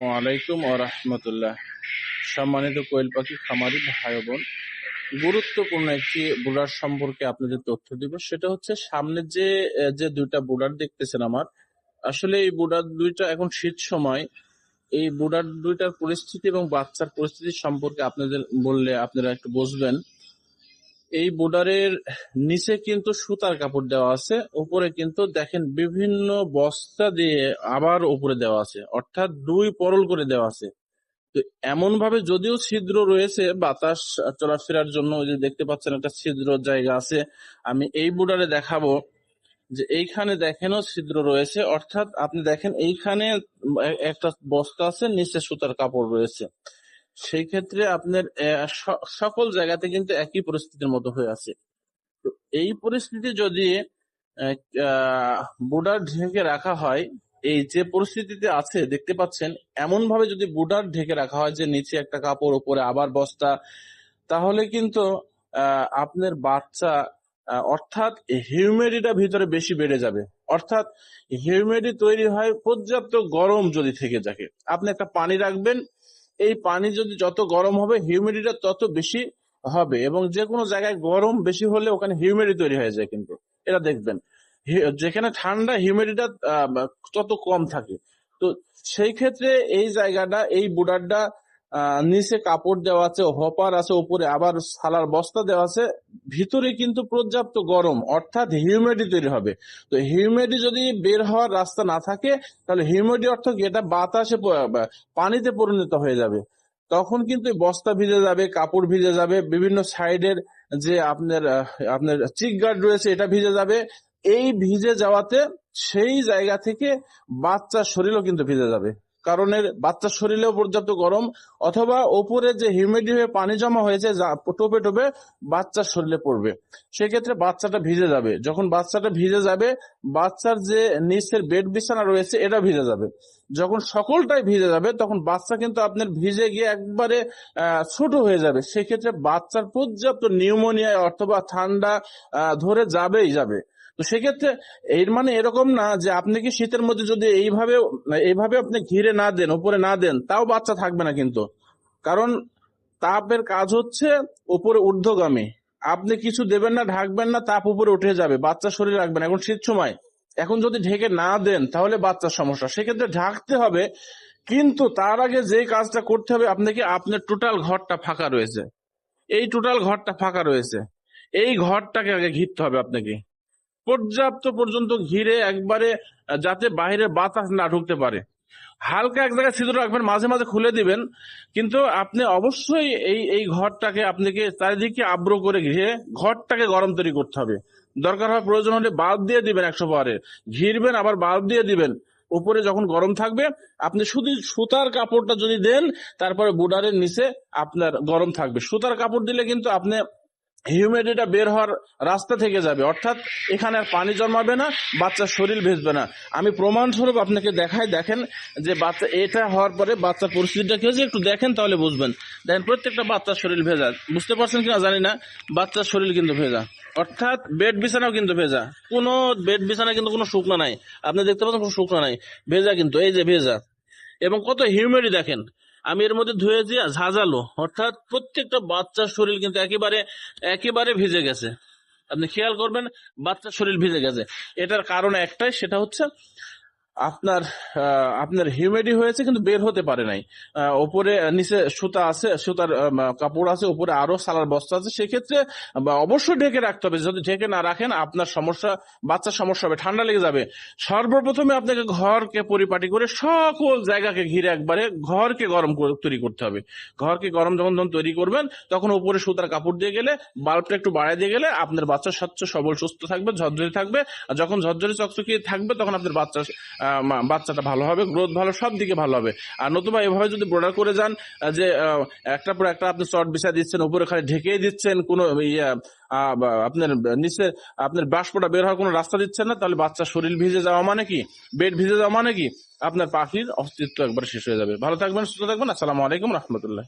ওয়ালাইকুম রহমতুল্লাহ সম্মানিত কোয়েল পাখি, খামারি ভাই বোন, গুরুত্বপূর্ণ একটি বুলার সম্পর্কে আপনাদের তথ্য দিব। সেটা হচ্ছে সামনে যে যে দুইটা বুলার দেখতেছেন আমার, আসলে এই বুলার দুইটা এখন শীত সময়। এই বুলার দুইটার পরিস্থিতি এবং বাচ্চার পরিস্থিতি সম্পর্কে আপনাদের বললে আপনারা একটু বুঝবেন। এই বুডারের নিচে কিন্তু সুতার কাপড় দেওয়া আছে, উপরে কিন্তু দেখেন বিভিন্ন বস্তা দিয়ে আবার উপরে দেওয়া আছে, অর্থাৎ দুই পরল করে দেওয়া আছে। তো এমন ভাবে যদিও ছিদ্র রয়েছে, বাতাস চলাফেরার জন্য ওই যে দেখতে পাচ্ছেন একটা ছিদ্র জায়গা আছে, আমি এই বুডারে দেখাবো যে এইখানে দেখেনও ছিদ্র রয়েছে, অর্থাৎ আপনি দেখেন এইখানে একটা বস্তা আছে, নিচে সুতার কাপড় রয়েছে। সেই ক্ষেত্রে আপনার সকল জায়গাতে কিন্তু একই পরিস্থিতির মতো হয়ে আছে। তো এই পরিস্থিতি যদি বুডার ঢেকে রাখা হয়, এই যে পরিস্থিতিতে আছে, দেখতে পাচ্ছেন এমন ভাবে যদি বুডার ঢেকে রাখা হয় যে নিচে একটা কাপড় উপরে আবার বস্তা, তাহলে কিন্তু আপনার বাচ্চা অর্থাৎ হিউমিডিটা ভিতরে বেশি বেড়ে যাবে। অর্থাৎ হিউমিডি তৈরি হয় পর্যাপ্ত গরম যদি থেকে থাকে। আপনি একটা পানি রাখবেন এই পানি যদি যত গরম হবে হিউমিডিটা তত বেশি হবে এবং যে কোনো জায়গায় গরম বেশি হলে ওখানে হিউমিডি তৈরি হয়ে যায় কিন্তু। এটা দেখবেন। যেখানে ঠান্ডা হিউমিডিটা তত কম থাকে। তো সেই ক্ষেত্রে এই জায়গাটা, এই বুডারটা নিচে কাপড় দেওয়া আছে, হপার আছে, উপরে আবার সালার বস্তা দেওয়া আছে। ভিতরে কিন্তু পর্যাপ্ত গরম, অর্থাৎ হিউমিডি তৈরি হবে। তো হিউমিডি যদি বের হওয়ার রাস্তা না থাকে, তাহলে হিউমিডি অর্থ কি? এটা বাতাসে পানিতে পরিণত হয়ে যাবে। তখন কিন্তু বস্তা ভিজে যাবে, কাপড় ভিজে যাবে, বিভিন্ন সাইডের যে আপনার আপনার চিক গার্ড রয়েছে, এটা ভিজে যাবে। এই ভিজে যাওয়াতে সেই জায়গা থেকে বাচ্চার শরীরও কিন্তু ভিজে যাবে। কারণ বাচ্চার শরীরেও পর্যাপ্ত গরম অথবা ওপরে যে হিউমিডি হয়ে পানি জমা হয়েছে টোপে টোপে বাচ্চার শরীরে পড়বে। সেক্ষেত্রে বাচ্চাটা ভিজে যাবে। যখন বাচ্চাটা ভিজে যাবে, বাচ্চার যে নিচের বেড বিছানা রয়েছে, এটা ভিজে যাবে। যখন সকলটাই ভিজে যাবে, তখন বাচ্চা কিন্তু আপনার ভিজে গিয়ে একবারে ছোট হয়ে যাবে। সেক্ষেত্রে বাচ্চার পর্যাপ্ত নিউমোনিয়া অথবা ঠান্ডা ধরে যাবেই যাবে। তো সেক্ষেত্রে এর মানে এরকম না যে আপনি কি শীতের মধ্যে যদি এইভাবে এইভাবে আপনি ঘিরে না দেন উপরে না দেন, তাও বাচ্চা থাকবে না কিন্তু। কারণ তাপের কাজ হচ্ছে উপরে ঊর্ধ্বগামী। আপনি কিছু দেবেন না, ঢাকবেন না, তাপ উপরে উঠে যাবে, বাচ্চা শরীর রাখবেন এখন শীত সময়, এখন যদি ঢেকে না দেন, তাহলে বাচ্চার সমস্যা। সেক্ষেত্রে ঢাকতে হবে, কিন্তু তার আগে যে কাজটা করতে হবে আপনাকে আপনার টোটাল ঘরটা ফাঁকা রয়েছে। এই টোটাল ঘরটা ফাঁকা রয়েছে। এই ঘরটাকে আগে ঘিরতে হবে আপনাকে। পর্যাপ্ত পর্যন্ত ঘিরে একবারে যাতে বাইরের বাতাস না ঢুকতে পারে। হালকা এক জায়গায় ছিদ্র রাখবেন, মাঝে মাঝে খুলে দিবেন, কিন্তু আপনি অবশ্যই এই এই ঘরটাকে আপনাকে চারিদিকে আব্র করে ঘিরে ঘরটাকে গরম তৈরি করতে হবে। দরকার হয় প্রয়োজন হলে বাল্ব দিয়ে দিবেন একশো পারে ঘিরবেন, আবার বাল্ব দিয়ে দিবেন। উপরে যখন গরম থাকবে, আপনি শুধু সুতার কাপড়টা যদি দেন, তারপরে বুডারের নিচে আপনার গরম থাকবে। সুতার কাপড় দিলে কিন্তু আপনি হিউমিডিটা বের হওয়ার রাস্তা থেকে যাবে। অর্থাৎ এখানে আর পানি জমাবে না বাচ্চার শরীর ভেজবে না। আমি প্রমাণস্বরূপ আপনাকে দেখাই, দেখেন যে বাচ্চা, এটা হওয়ার পরে বাচ্চার পরিস্থিতিটা কি হয়েছে, একটু দেখেন তাহলে বুঝবেন। দেখেন, প্রত্যেকটা বাচ্চার শরীর ভেজা। বুঝতে পারছেন কিনা জানি না, বাচ্চার শরীর কিন্তু ভেজা। অর্থাৎ বেড বিছানাও কিন্তু ভেজা। কোনো বেড বিছানা কিন্তু কোনো শুকনো নাই। আপনি দেখতে পাচ্ছেন কোনো শুকনো নাই। ভেজা কিন্তু, এই যে ভেজা। এবং কত হিউমিডি দেখেন। আমি এর মধ্যে ধুয়ে দিয়ে ঝাঁঝালো। অর্থাৎ প্রত্যেকটা বাচ্চার শরীর কিন্তু একেবারে একেবারে ভিজে গেছে। আপনি খেয়াল করবেন, বাচ্চার শরীর ভিজে গেছে। এটার কারণ একটাই, সেটা হচ্ছে আপনার আপনার হিউমিডি হয়েছে কিন্তু বের হতে পারে নাই। ওপরে নিচে সুতা আছে, সুতার কাপড় আছে উপরে আরও সালার বস্তা আছে। সেক্ষেত্রে অবশ্যই ঢেকে রাখতে হবে। যদি ঢেকে না রাখেন, আপনার সমস্যা, বাচ্চার সমস্যা হবে, ঠান্ডা লেগে যাবে। সর্বপ্রথমে আপনাকে ঘরকে পরিপাটি করে সকল জায়গাকে ঘিরে একবারে ঘরকে গরম তৈরি করতে হবে। ঘরকে গরম যখন যখন তৈরি করবেন, তখন উপরে সুতার কাপড় দিয়ে গেলে, বাল্বটা একটু বাড়ায় দিয়ে গেলে আপনার বাচ্চা স্বচ্ছ, সবল, সুস্থ থাকবে, ঝরঝরে থাকবে। যখন ঝরঝরে চকচকিয়ে থাকবে, তখন আপনার বাচ্চা বাচ্চাটা ভালো হবে গ্রোথ ভালো, সব দিকে ভালো হবে। আর নতুবা এভাবে যদি ব্রোডার করে যান যে একটা পর একটা আপনি চট বিছা দিচ্ছেন, উপরে খালি ঢেকেই দিচ্ছেন, কোনো ইয়ে আপনার, নিচে আপনার বাষ্পটা বের হওয়ার কোনো রাস্তা দিচ্ছেন না, তাহলে বাচ্চা শরীর ভিজে যাওয়া মানে কি? বেড ভিজে যাওয়া মানে কি? আপনার পাখির অস্তিত্ব একবার শেষ হয়ে যাবে। ভালো থাকবেন, সুস্থ থাকবেন, আসসালামু আলাইকুম রহমতুল্লাহ।